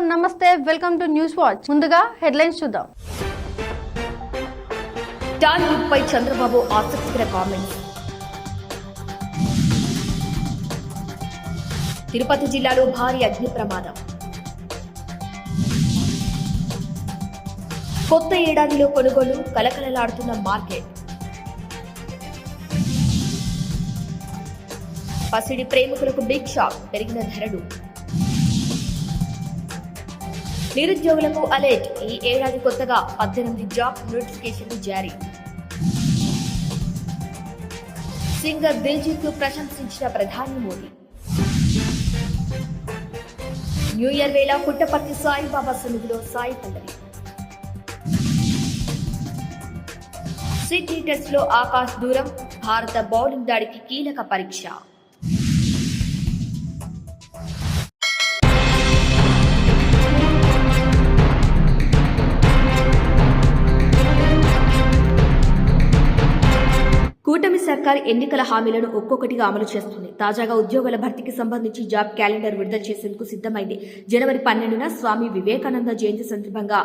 నమస్తే. Welcome to news watch ముందుగా headlines చూద్దాం. టాలీవుడ్ పై చంద్రబాబు ఆసక్తికర కామెంట్స్ తిరుపతి జిల్లాలో భారీ అగ్ని ప్రమాదం. కొత్త ఏడాదిలో కొనుగోలు కలకలలాడుతున్న మార్కెట్. పసిడి ప్రేమికులకు బిగ్ షాక్ పెరిగిన ధరలు. నిరుద్యోగులకు అలర్ట్ ఈ ఏడాది కొత్తగా పద్దెనిమిది జాబ్ నోటిఫికేషన్లు జారీ. సింగర్ దిల్జీత్ను ప్రశంసించిన ప్రధాని మోదీ. న్యూ ఇయర్ వేళ పుట్టపర్తి సాయిబాబా సన్నిధిలో సాయి పల్లవి సిడ్నీ టెస్ట్లో ఆకాశ్ దూరం భారత బౌలింగ్ దాడికి కీలక పరీక్ష. కూటమి సర్కార్ ఎన్నికల హామీలను ఒక్కొక్కటిగా అమలు చేస్తుంది. తాజాగా ఉద్యోగుల భర్తీకి సంబంధించి జాబ్ క్యాలెండర్ విడుదల చేసేందుకు సిద్ధమైంది. జనవరి పన్నెండున స్వామి వివేకానంద జయంతి సందర్భంగా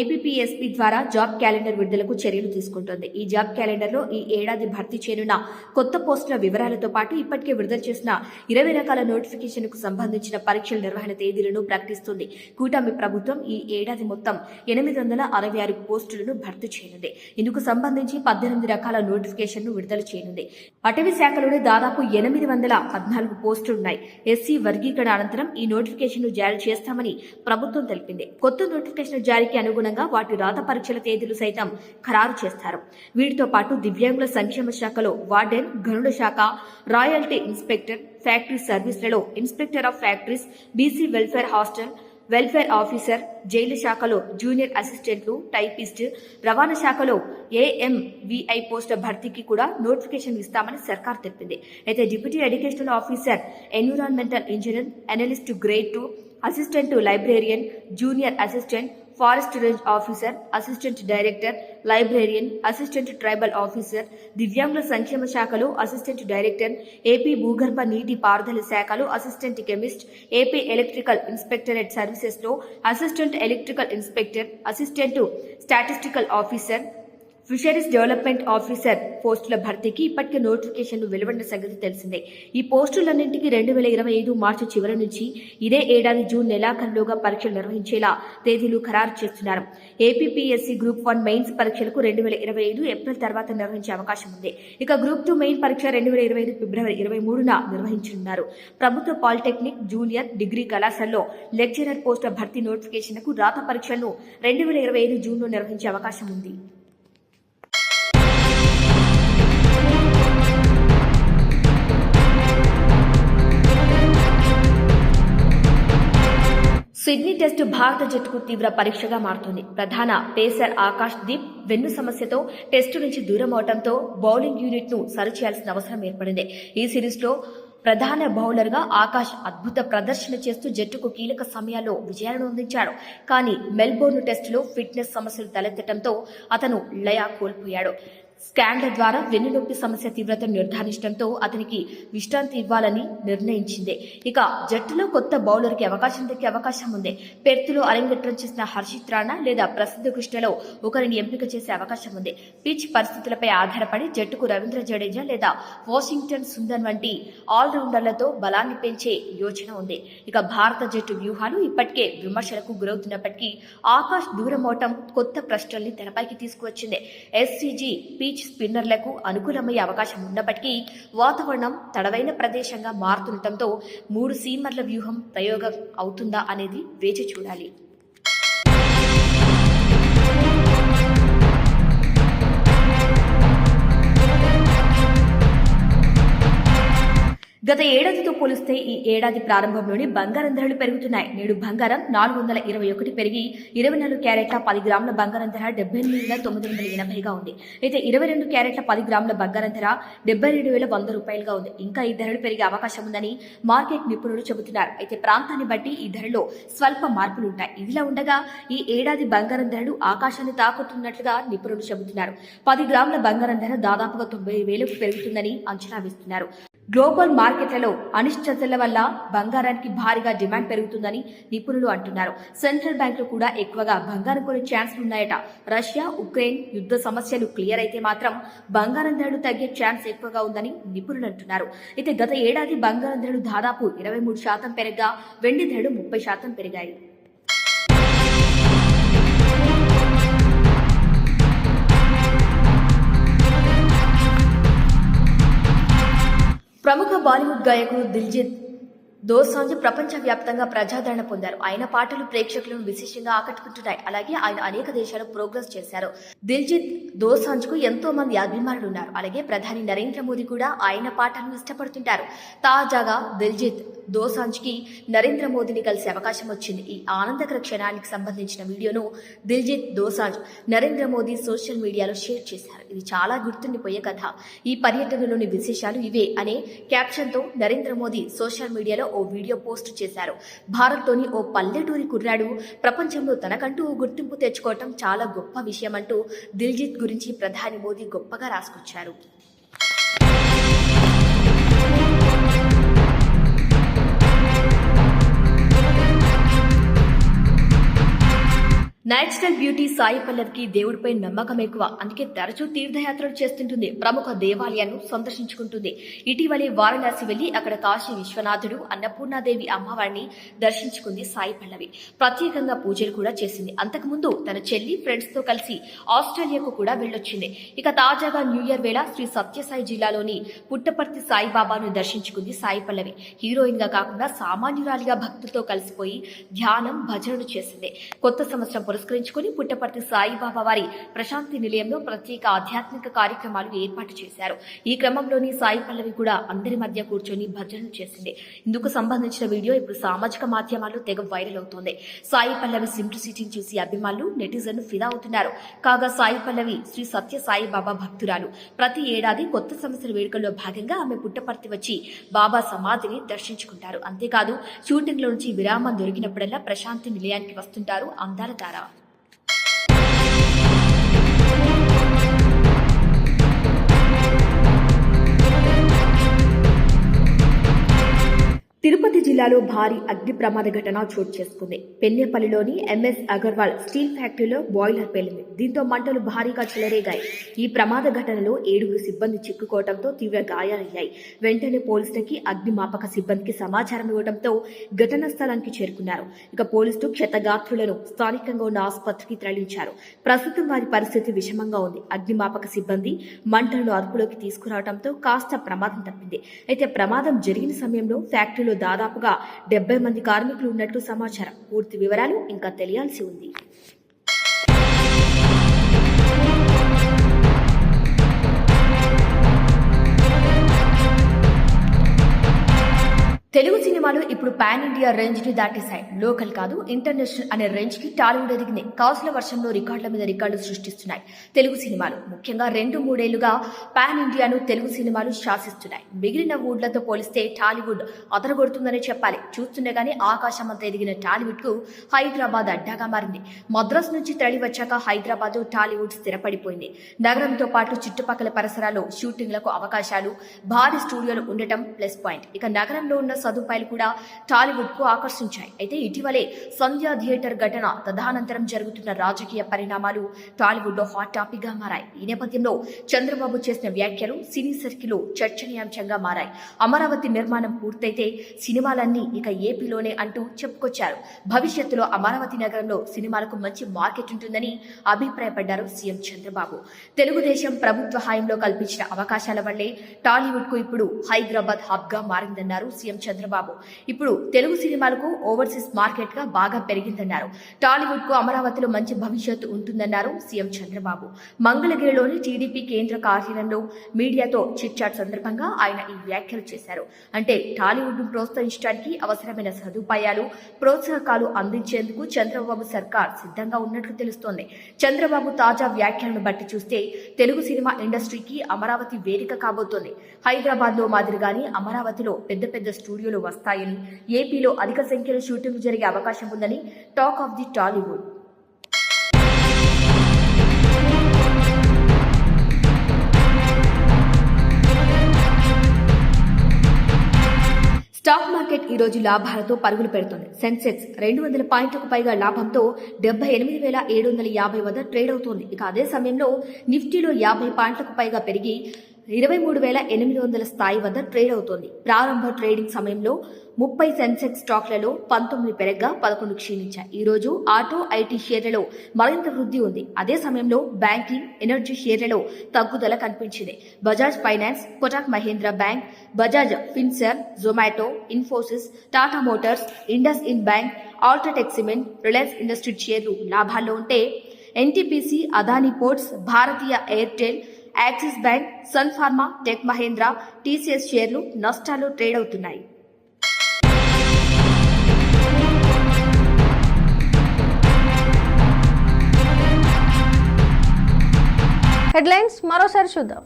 ఏపీపీఎస్పీ ద్వారా జాబ్ క్యాలెండర్ విడుదలకు చర్యలు తీసుకుంటోంది. ఈ జాబ్ క్యాలెండర్లో ఈ ఏడాది భర్తీ చేయనున్న కొత్త పోస్టుల వివరాలతో పాటు ఇప్పటికే విడుదల చేసిన ఇరవై రకాల నోటిఫికేషన్కు సంబంధించిన పరీక్షల నిర్వహణ తేదీలను ప్రకటిస్తుంది. కూటమి ప్రభుత్వం ఈ ఏడాది మొత్తం ఎనిమిది వందల అరవై ఆరు పోస్టులను భర్తీ చేయనుంది. ఇందుకు సంబంధించి పద్దెనిమిది రకాల నోటిఫికేషన్ను విడుదల చేయనుంది. అటవీ శాఖలోనే దాదాపు ఎనిమిది వందల పద్నాలుగు పోస్టులున్నాయి. ఎస్సీ వర్గీకరణ అనంతరం ఈ నోటిఫికేషన్ను జారీ చేస్తామని ప్రభుత్వం తెలిపింది. కొత్త నోటిఫికేషన్ జారీకి అనుగుణంగా వాటి రాత పరీక్షల తేదీలు సైతం ఖరారు చేస్తారు. వీటితో పాటు దివ్యాంగుల సంక్షేమ శాఖలో వార్డెన్ గనుల శాఖ royalty inspector factory సర్వీస్లలో inspector of factories BC welfare hostel welfare officer jail శాఖలో జూనియర్ అసిస్టెంట్లు టైపిస్ట్ రవాణా శాఖలో ఏఎంవిఐ పోస్టుల భర్తీకి కూడా నోటిఫికేషన్ ఇస్తామని సర్కార్ తెలిపింది. అయితే deputy educational officer environmental engineer analyst grade two assistant librarian junior assistant forest range officer assistant director librarian assistant tribal officer దివ్యాంగుల సంక్షేమ శాఖలో అసిస్టెంట్ డైరెక్టర్ ఏపీ భూగర్భ నీటి పారుదల శాఖలో assistant chemist AP electrical inspectorate సర్వీసెస్లో assistant electrical inspector assistant statistical officer fisheries development officer పోస్టుల భర్తీకి ఇప్పటికే నోటిఫికేషన్లు వెలువడిన సంగతి తెలిసిందే. ఈ పోస్టులన్నింటికి రెండు వేల ఇరవై ఐదు మార్చి చివరి నుంచి ఇదే ఏడాది జూన్ నెలాఖరులోగా పరీక్షలు నిర్వహించేలా తేదీలు ఖరారు చేస్తున్నారు. ఏపీపీఎస్సీ గ్రూప్ వన్ మెయిన్స్ పరీక్షలకు రెండు వేల ఇరవై ఐదు ఏప్రిల్ తర్వాత నిర్వహించే అవకాశం ఉంది. ఇక గ్రూప్ టూ మెయిన్ పరీక్ష రెండు వేల ఇరవై ఐదు ఫిబ్రవరి ఇరవై మూడున నిర్వహించనున్నారు. ప్రభుత్వ పాలిటెక్నిక్ జూనియర్ డిగ్రీ కళాశాలలో లెక్చరర్ పోస్టుల భర్తీ నోటిఫికేషన్కు రాత పరీక్షలను రెండు వేల ఇరవై ఐదు జూన్లో నిర్వహించే అవకాశం ఉంది. సిడ్నీ టెస్టు భారత జట్టుకు తీవ్ర పరీక్షగా మారుతుంది. ప్రధాన పేసర్ ఆకాష్ దీప్ వెన్ను సమస్యతో టెస్టు నుంచి దూరం అవడంతో బౌలింగ్ యూనిట్ను సరిచేయాల్సిన అవసరం ఏర్పడింది. ఈ సిరీస్లో ప్రధాన బౌలర్గా ఆకాష్ అద్భుత ప్రదర్శన చేస్తూ జట్టుకు కీలక సమయాల్లో విజయాలను అందించాడు. కానీ మెల్బోర్న్ టెస్టులో ఫిట్నెస్ సమస్యలు తలెత్తడంతో అతను లయ కోల్పోయాడు. స్కాన్ల ద్వారా వెన్నునొప్పి సమస్య తీవ్రతను నిర్ధారించడంతో అతనికి విశ్రాంతి ఇవ్వాలని నిర్ణయించింది. ఇక జట్టులో కొత్త బౌలర్కి అవకాశం దక్కే అవకాశం ఉంది. పెర్త్లో అరంగేట్రం చేసిన హర్షిత్ రాణా లేదా ప్రసిద్ధ కృష్ణలో ఒకరిని ఎంపిక చేసే అవకాశం ఉంది. పిచ్ పరిస్థితులపై ఆధారపడి జట్టుకు రవీంద్ర జడేజా లేదా వాషింగ్టన్ సుందర్ వంటి ఆల్రౌండర్లతో బలాన్ని పెంచే యోచన ఉంది. ఇక భారత జట్టు వ్యూహాలు ఇప్పటికే విమర్శలకు గురవుతున్నప్పటికీ ఆకాష్ దూరమవటం కొత్త ప్రశ్నల్ని తెరపైకి తీసుకువచ్చింది. ఎస్సీజీ పీచ్ స్పిన్నర్లకు అనుకూలమయ్యే అవకాశం ఉన్నప్పటికీ వాతావరణం తడవైన ప్రదేశంగా మారుతుండటంతో మూడు సీమర్ల వ్యూహం ప్రయోగం అవుతుందా అనేది వేచి చూడాలి. గత ఏడాదితో పోలిస్తే ఈ ఏడాది ప్రారంభంలోనే బంగారం ధరలు పెరుగుతున్నాయి. నేడు బంగారం నాలుగు వందల ఇరవై ఒకటి పెరిగి ఇరవై నాలుగు క్యారెట్ల పది గ్రాముల బంగారం ధర డెబ్బై ఎనిమిది వేల తొమ్మిది వందల ఎనభైగా ఉంది. అయితే ఇరవై రెండు క్యారెట్ల పది గ్రాముల బంగారం ధర డెబ్బై రెండు వేల వంద రూపాయలుగా ఉంది. ఇంకా ఈ ధరలు పెరిగే అవకాశం ఉందని మార్కెట్ నిపుణులు చెబుతున్నారు. అయితే ప్రాంతాన్ని బట్టి ఈ ధరలో స్వల్ప మార్పులు ఉంటాయి. ఇదిలా ఉండగా ఈ ఏడాది బంగారం ధరలు ఆకాశాన్ని తాకుతున్నట్లుగా నిపుణులు చెబుతున్నారు. పది గ్రాముల బంగారం ధర దాదాపుగా తొంభై వేలకు పెరుగుతుందని అంచనా వేస్తున్నారు. గ్లోబల్ మార్కెట్లలో అనిశ్చితల వల్ల బంగారానికి భారీగా డిమాండ్ పెరుగుతుందని నిపుణులు అంటున్నారు. సెంట్రల్ బ్యాంకులు కూడా ఎక్కువగా బంగారం కొనే ఛాన్స్లు ఉన్నాయట. రష్యా ఉక్రెయిన్ యుద్ధ సమస్యలు క్లియర్ అయితే మాత్రం బంగారం ధరలు తగ్గే ఛాన్స్ ఎక్కువగా ఉందని నిపుణులు అంటున్నారు. అయితే గత ఏడాది బంగారం ధరలు దాదాపు ఇరవై మూడు శాతం పెరగగా వెండి ధరలు ముప్పై శాతం పెరిగాయి. ప్రముఖ బాలీవుడ్ గాయకుడు దిల్జిత్ దోసాంజ్ ప్రపంచవ్యాప్తంగా ప్రజాదరణ పొందారు. ఆయన పాటలు ప్రేక్షకులను విశేషంగా ఆకట్టుకుంటున్నాయి. అలాగే ఆయన అనేక దేశాలు ప్రోగ్రెస్ చేశారు. దిల్జిత్ దోసాంజ్కు ఎంతో మంది అభిమానులు ఉన్నారు అలాగే ప్రధాని నరేంద్ర మోదీ కూడా ఆయన పాటలను ఇష్టపడుతుంటారు. తాజాగా దిల్జిత్ దోసాంజ్కి నరేంద్ర మోదీని కలిసే అవకాశం వచ్చింది. ఈ ఆనందకర క్షణానికి సంబంధించిన వీడియోను దిల్జిత్ దోసాంజ్ నరేంద్ర మోదీ సోషల్ మీడియాలో షేర్ చేశారు. ఇది చాలా గుర్తుండిపోయే కథ. ఈ పర్యటనలోని విశేషాలు ఇవే అనే క్యాప్షన్తో నరేంద్ర మోదీ సోషల్ మీడియాలో ఓ వీడియో పోస్ట్ చేశారు. భారత్లోని ఓ పల్లెటూరి కుర్రాడు ప్రపంచంలో తనకంటూ గుర్తింపు తెచ్చుకోవటం చాలా గొప్ప విషయం అంటూ దిల్జిత్ గురించి ప్రధాని మోదీ గొప్పగా రాసుకొచ్చారు. నేచురల్ బ్యూటీ సాయి పల్లవికి దేవుడిపై నమ్మకం ఎక్కువ. అందుకే తరచూ తీర్థయాత్రలు చేస్తుంటుంది. ప్రముఖ దేవాలయాలను సందర్శించుకుంటుంది. ఇటీవలే వారణాసి వెళ్ళి అక్కడ కాశీ విశ్వనాథుడు అన్నపూర్ణాదేవి అమ్మవారిని దర్శించుకుంది సాయి పల్లవి. ప్రత్యేకంగా పూజలు కూడా చేసింది. అంతకుముందు తన చెల్లి ఫ్రెండ్స్తో కలిసి ఆస్ట్రేలియాకు కూడా వెళ్ళొచ్చింది. ఇక తాజాగా న్యూ ఇయర్ వేళ శ్రీ సత్యసాయి జిల్లాలోని పుట్టపర్తి సాయిబాబాను దర్శించుకుంది సాయి పల్లవి. హీరోయిన్గా కాకుండా సామాన్యురాలిగా భక్తులతో కలిసిపోయి ధ్యానం భజనలు చేసింది. కొత్త సంవత్సరం పురస్కరించుకుని పుట్టపర్తి సాయిబాబా వారి ప్రశాంతి నిలయంలో ప్రత్యేక ఆధ్యాత్మిక కార్యక్రమాలు ఏర్పాటు చేశారు. ఈ క్రమంలోని సాయి పల్లవి కూడా అందరి మధ్య కూర్చొని భజనలు చేసింది. ఇందుకు సంబంధించిన వీడియో ఇప్పుడు సామాజిక మాధ్యమాల్లో తెగ వైరల్ అవుతోంది. సాయి పల్లవి సింప్లిసిటీని చూసి అభిమానులు నెటిజన్లు ఫిదా అవుతున్నారు. కాగా సాయి పల్లవి శ్రీ సత్య సాయి బాబా భక్తురాలు. ప్రతి ఏడాది కొత్త సంవత్సర వేడుకల్లో భాగంగా ఆమె పుట్టపర్తి వచ్చి బాబా సమాధిని దర్శించుకుంటారు. అంతేకాదు షూటింగ్లో నుంచి విరామం దొరికినప్పుడల్లా ప్రశాంతి నిలయానికి వస్తుంటారు అందాల తార. తిరుపతి జిల్లాలో భారీ అగ్ని ప్రమాద ఘటన చోటు చేసుకుంది. పెన్నేపల్లిలోని ఎంఎస్ అగర్వాల్ స్టీల్ ఫ్యాక్టరీలో బాయిలర్ పేలింది. దీంతో మంటలు భారీగా చెలరేగాయి. ఈ ప్రమాద ఘటనలో ఏడుగురు సిబ్బంది చిక్కుకోవడంతో తీవ్ర గాయాలయ్యాయి. వెంటనే పోలీసులకి అగ్నిమాపక సిబ్బందికి సమాచారం ఇవ్వడంతో ఘటనా స్థలానికి చేరుకున్నారు. ఇక పోలీసులు క్షతగాత్రులను స్థానికంగా ఉన్న ఆసుపత్రికి తరలించారు. ప్రస్తుతం వారి పరిస్థితి విషమంగా ఉంది. అగ్నిమాపక సిబ్బంది మంటలను అదుపులోకి తీసుకురావడంతో కాస్త ప్రమాదం తప్పింది. అయితే ప్రమాదం జరిగిన సమయంలో ఫ్యాక్టరీలో దాదాపుగా డెబ్బై మంది కార్మికులు ఉన్నట్లు సమాచారం. పూర్తి వివరాలు ఇంకా తెలియాల్సి ఉంది. తెలుగు సినిమాలు ఇప్పుడు పాన్ ఇండియా రేంజ్ని దాటేశాయి. లోకల్ కాదు ఇంటర్నేషనల్ అనే రేంజ్కి టాలీవుడ్ ఎదిగింది కాసుల వర్షంలో రికార్డుల మీద రికార్డులు సృష్టిస్తున్నాయి. తెలుగు సినిమాలు ముఖ్యంగా రెండు మూడేళ్ళుగా పాన్ ఇండియాను తెలుగు సినిమాలు శాసిస్తున్నాయి. మిగిలిన వుడ్లతో పోలిస్తే టాలీవుడ్ అదరగొడుతుందనే చెప్పాలి. చూస్తుండగానే ఆకాశం అంతా ఎదిగిన టాలీవుడ్కు హైదరాబాద్ అడ్డాగా మారింది. మద్రాసు నుంచి తరలి వచ్చాక హైదరాబాద్ టాలీవుడ్ స్థిరపడిపోయింది. నగరంతో పాటు చుట్టుపక్కల పరిసరాల్లో షూటింగ్లకు అవకాశాలు భారీ స్టూడియోలు ఉండటం ప్లస్ పాయింట్. ఇక నగరంలో ఉన్న సదుపాయాలు కూడా టాలీవుడ్కు ఆకర్షించాయి. అయితే ఇటీవలే సంధ్యా థియేటర్ ఘటన తదనంతరం జరుగుతున్న రాజకీయ పరిణామాలు టాలీవుడ్లో హాట్ టాపిక్గా మారాయి. ఈ నేపథ్యంలో చంద్రబాబు చేసిన వ్యాఖ్యలు సినీ సర్కిల్ చర్చనీయాంశంగా మారాయి. అమరావతి నిర్మాణం పూర్తయితే సినిమాలన్నీ ఇక ఏపీలోనే అంటూ చెప్పుకొచ్చారు. భవిష్యత్తులో అమరావతి నగరంలో సినిమాలకు మంచి మార్కెట్ ఉంటుందని అభిప్రాయపడ్డారు సీఎం చంద్రబాబు. తెలుగుదేశం ప్రభుత్వ హయాంలో కల్పించిన అవకాశాల వల్లే టాలీవుడ్కు ఇప్పుడు హైదరాబాద్ హబ్గా మారిందన్నారు సీఎం చంద్రబాబు. ఇప్పుడు తెలుగు సినిమాలకు ఓవర్సీస్ మార్కెట్గా బాగా పెరిగిందన్నారు. టాలీవుడ్కు అమరావతిలో మంచి భవిష్యత్తు ఉంటుందన్నారు సీఎం చంద్రబాబు. మంగళగిరిలోని టీడీపీ కేంద్ర కార్యాలయంలో మీడియాతో చిట్ చాట్ సందర్భంగా ఆయన ఈ వ్యాఖ్యలు చేశారు. అంటే టాలీవుడ్ను ప్రోత్సహించడానికి అవసరమైన సదుపాయాలు ప్రోత్సాహకాలు అందించేందుకు చంద్రబాబు సర్కార్ సిద్ధంగా ఉన్నట్లు తెలుస్తోంది. చంద్రబాబు తాజా వ్యాఖ్యలను బట్టి చూస్తే తెలుగు సినిమా ఇండస్ట్రీకి అమరావతి వేదిక కాబోతోంది. హైదరాబాద్లో మాదిరిగానే అమరావతిలో పెద్ద పెద్ద స్టూడియోలు వస్తాయని ఏపీలో అధిక సంఖ్యలో షూటింగ్ జరిగే అవకాశం ఉందని talk of the Tollywood. Stock market ఈ రోజు లాభాలతో పరుగులు పెడుతోంది. సెన్సెక్స్ రెండు వందల పాయింట్లకు పైగా లాభంతో డెబ్బై ఎనిమిది వేల ఏడు వందల యాభై వద్ద ట్రేడ్ అవుతోంది. ఇక అదే సమయంలో నిఫ్టీలో యాభై పాయింట్లకు పైగా పెరిగి ఇరవై మూడు వేల ఎనిమిది వందల స్థాయి వద్ద ట్రేడ్ అవుతోంది. ప్రారంభ ట్రేడింగ్ సమయంలో ముప్పై సెన్సెక్స్ స్టాక్లలో పంతొమ్మిది పెరగ్గా పదకొండు క్షీణించాయి. ఈ రోజు ఆటో ఐటీ షేర్లలో మరింత వృద్ధి ఉంది. అదే సమయంలో బ్యాంకింగ్ ఎనర్జీ షేర్లలో తగ్గుదల కనిపించింది. Bajaj finance Kotak Mahindra bank Bajaj Finserv Zomato Infosys Tata motors IndusInd bank UltraTech cement Reliance industry షేర్లు లాభాల్లో ఉంటే NTPC Adani ports Bharti Airtel Axis bank Sun Pharma Tech Mahindra TCS షేర్లు నష్టాల్లో trade అవుతున్నాయి. Headlines మరోసారి చూద్దాం.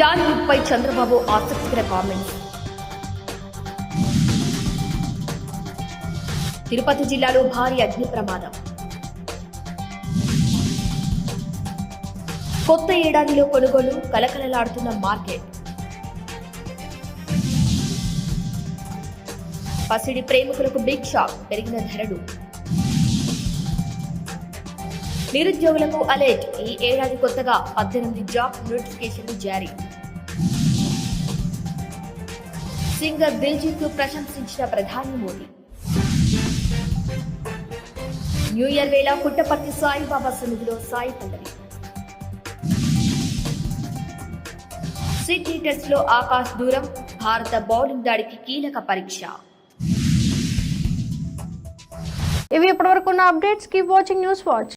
టాలీవుడ్ పై చంద్రబాబు ఆసక్తికర comments. Tirupati జిల్లాలో భారీ అగ్ని ప్రమాదం. కొత్త ఏడాదిలో కొనుగోలు కలకలలాడుతున్న మార్కెట్. పసిడి ప్రేమికులకు బిగ్ షాక్ పెరిగిన ధరలు. నిరుద్యోగులకు అలర్ట్ ఈ ఏడాది కొత్తగా పద్దెనిమిది జాబ్ నోటిఫికేషన్లు జారీ. సింగర్ దిల్జీత్ ప్రశంసించిన ప్రధాని మోదీ. న్యూ ఇయర్ వేళ పుట్టపర్తి సాయిబాబా సన్నిధిలో సాయి పల్లవి సిడ్నీ టెస్ట్లో ఆకాశ్ దూరం భారత బౌలింగ్ దాడికి కీలక పరీక్ష. ఇవి ఇప్పటివరకు ఉన్న updates keep watching news watch.